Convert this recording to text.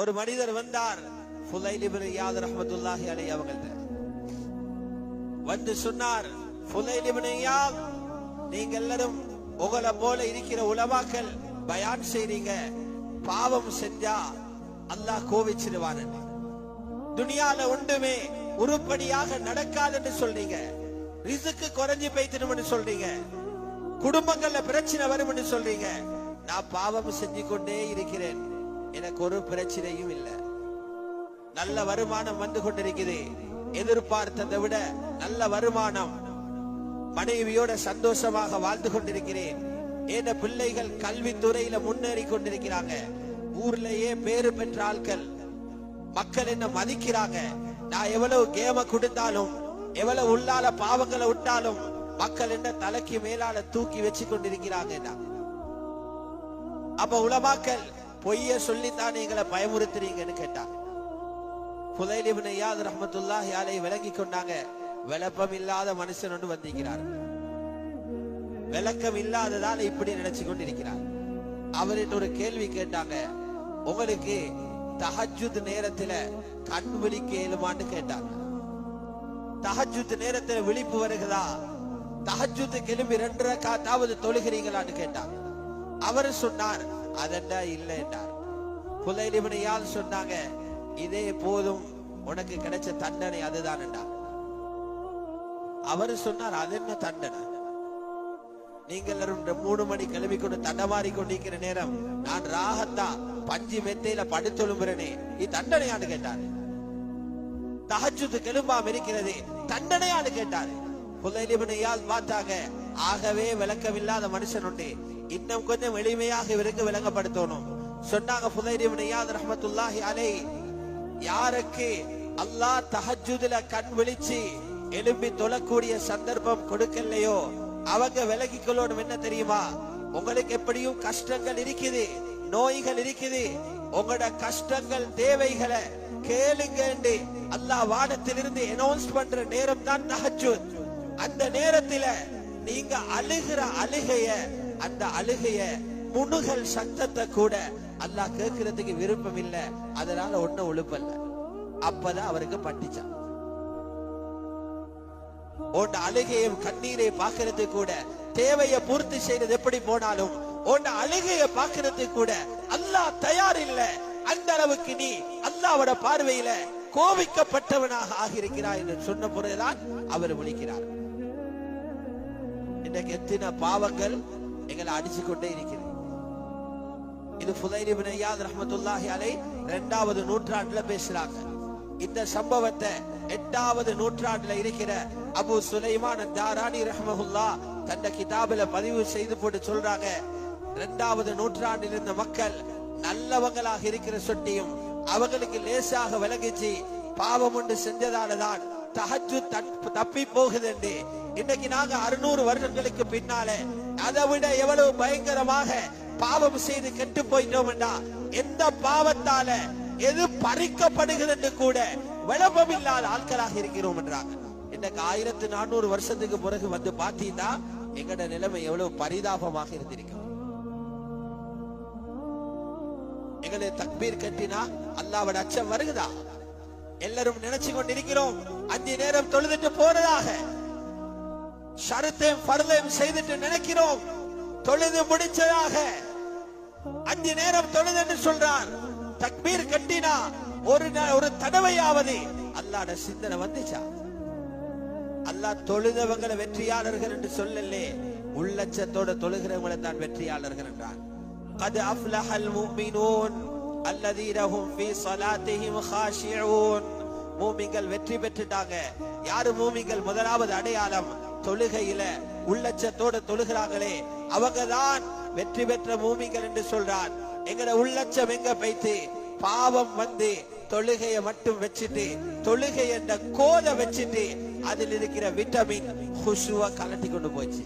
ஒரு மனிதர் வந்தார். ஃபுலைல் இப்னு இயாத் ரஹ்மத்துல்லாஹி அவங்கள்ட்ட வந்து சொன்னார் ஃபுலைல் நீங்க எல்லாரும் உங்களை போல இருக்கிற உலமாக்கள் பயான் செய்றீங்க. பாவம் செஞ்சா அல்லாஹ் கோவிச்சிருவான் துனியால ஒன்றுமே உருப்படியாக நடக்காதுன்னு சொல்றீங்க. ரிசுக்கு குறைஞ்சு போய்த்தினும்னு சொல்றீங்க. குடும்பங்கள்ல பிரச்சனை வரும்னு சொல்றீங்க. நான் பாவம் செஞ்சு கொண்டே இருக்கிறேன். எனக்கு ஒரு பிரச்சனையும் இல்லை. நல்ல வருமானம் வந்து கொண்டிருக்குது. எதிர்பார்த்ததை விட நல்ல வருமானம். மனைவியோட சந்தோஷமாக வாழ்ந்து கொண்டிருக்கிறேன். என் பிள்ளைகள் கல்வித்துறையில முன்னேறி கொண்டிருக்கிறாங்க. ஊர்லயே பேரு பெற்ற ஆட்கள். மக்கள் என்ன மதிக்கிறாங்க? நான் எவ்வளவு கேம கொடுத்தாலும் எவ்வளவு உள்ளால பாவங்களை விட்டாலும் மக்கள் என்ன தலைக்கு மேலால தூக்கி வச்சு கொண்டிருக்கிறாங்க அப்ப உலமாக்கள் பொய்ய சொல்லித்தான் எங்களை பயமுறுத்துறீங்கன்னு கேட்டாங்க புதைல் இப்னு இயாத் ரஹ்மத்துல்லாஹி விளங்கி கொண்டாங்க. விளப்பம் இல்லாத மனுஷன் ஒன்று வந்திருக்கிறார். விளக்கம் இல்லாததால இப்படி நினைச்சு கொண்டிருக்கிறார். அவர்கிட்ட ஒரு கேள்வி கேட்டாங்க. உங்களுக்கு தஹஜுத் நேரத்துல கண் விழிக்க இயலுமான்னு கேட்டாங்க. தஹஜ்ஜுத் நேரத்துல விழிப்பு வருகிறதா? தஹஜ்ஜுத் கிளம்பி ரெண்டு ரக்காத்தாவது தொழுகிறீங்களான்னு கேட்டாங்க. அவர் சொன்னார் அதெண்டா இல்லை என்றார் புலைலிபனையால் சொன்னாங்க இதே போதும் உனக்கு கிடைச்ச தண்டனை அதுதான் அவர் சொன்னார் அது என்ன தண்டனை? நீங்கள் எல்லாரும் மூணு மணி கிளம்பி கொண்டு தண்டமாறி கொண்டிருக்கிற நேரம் நான் ராகத்தா பஞ்சு மெத்தையில படுத்தொழும்புறனே இது தண்டனையான்னு கேட்டாரு. தகச்சுத்து கெலும்பாம் இருக்கிறது தண்டனையான்னு கேட்டாரு. புதைலிபனையால் பார்த்தாங்க ஆகவே விளக்கமில்லாத மனுஷன் உண்டு இன்னும் கொஞ்சம் எளிமையாக இவருக்கு விளங்கப்படுத்தணும். சொன்னாங்க புதைலிபனையால் ரஹமத்துல்லாஹி அலை யாருக்கு? அல்லாஹ் தஹஜுதுல கண் விழிச்சு எழும்பி தொழக்கூடிய சந்தர்ப்பம் கொடுக்கலையோ? அவங்க விலகிக் கொள்ளணும் என்ன தெரியுமா? உங்களுக்கு எப்படியும் கஷ்டங்கள் இருக்குது நோய்கள் இருக்குது. உங்களோட கஷ்டங்கள் தேவைகளை கேளுங்க அல்லாஹ் வானத்திலிருந்து அனௌன்ஸ் பண்ற நேரம் தான் தஹஜுத் அந்த நேரத்துல நீங்க அழுகிற அழுகைய அந்த அழுகைய முணுகல் சத்தத்தை கூட அல்லாஹ் கேட்கறதுக்கு விருப்பம் இல்ல அதனால ஒன்னும் ஒழுப்பல்ல அப்பதான் அவருக்கு பட்டிச்சான். உன் அழுகையும் கண்ணீரை பார்க்கறது கூட தேவையை பூர்த்தி செய்யறது எப்படி போனாலும் உன் அழுகையை பார்க்கறது கூட அல்லாஹ் தயார் இல்ல அந்த அளவுக்கு நீ அல்லாவோட பார்வையில கோபிக்கப்பட்டவனாக ஆகியிருக்கிறாய் என்று சொன்ன பிறகுதான் அவர் விழிக்கிறார் இன்றைக்கு எத்தனை பாவங்கள் எங்களை அடிச்சு கொண்டே இருக்கிறது இது ஃபுதைல் இப்னு இயாத் அலை இரண்டாவது நூற்றாண்டுல பேசுறாங்க இந்த சம்பவத்தை எட்டாவது நூற்றாண்டுல இருக்கிற அபு சுலைமான் தாராணி ரஹ்மஹுல்லா தந்த கிதாபில பதிவு செய்து போட்டு சொல்றாங்க இரண்டாவது நூற்றாண்டில் இருந்த மக்கள் நல்லவங்களாக இருக்கிற சொட்டியும் அவங்களுக்கு லேசாக விலகிச்சு பாவம் ஒன்று செஞ்சதாலதான் தகஜு தப்பி போகுது இன்னைக்கு நாங்க அறுநூறு வருடங்களுக்கு பின்னால அதை விட எவ்வளவு பயங்கரமாக பாவம் செய்து கெட்டு போயிட்டோம்டா. எந்த பாவத்தால எது பறிக்கப்படுகிறது கூட விளம்பம் இல்லாத ஆட்களாக இருக்கிறோம் என்றாங்க இன்னைக்கு ஆயிரத்தி நானூறு வருஷத்துக்கு பிறகு வந்து பாத்தீங்கன்னா எங்கட நிலைமை எவ்வளவு பரிதாபமாக இருந்திருக்கும் எங்களை தக்பீர் கட்டினா அல்லாவோட அச்சம் வருகுதா? எல்லாரும் நினைச்சு கொண்டிருக்கிறோம். அஞ்சு நேரம் தொழுதுட்டு போறதாக ஷரத்தையும் பருதையும் செய்துட்டு நினைக்கிறோம். தொழுது முடிச்சதாக. அஞ்சு நேரம் தொழுது என்று சொல்றான் தக்பீர் கட்டினா ஒரு ஒரு தடவையாவது அல்லாட சிந்தனை வந்துச்சா? அல்லாஹ் தொழுதவங்களை வெற்றியாளர்கள் என்று சொல்லலே. உள்ளச்சத்தோட தொழுகிறவங்களை தான் வெற்றியாளர்கள் என்றான். அது அஃப்லஹல் முஃமினூன் அல்லதீனஹும் ஃபீ ஸலாத்திஹிம் ஹாஷிஊன் மூமிங்கள் வெற்றி பெற்றுட்டாங்க. யாரு மூமிகள் முதலாவது அடையாளம் தொழுகையில உள்ளச்சத்தோடு தொழுகிறாங்களே அவங்கதான் வெற்றி பெற்ற மூமிகள் என்று சொல்றான் எங்கட உள்ளச்சம் எங்க பைத்து பாவம் வந்து தொழுகைய மட்டும் வச்சுட்டு தொழுகை என்ற கோதை வச்சுட்டு அதில் இருக்கிற விட்டமின் ஹுஷுவா கலட்டி கொண்டு போச்சு.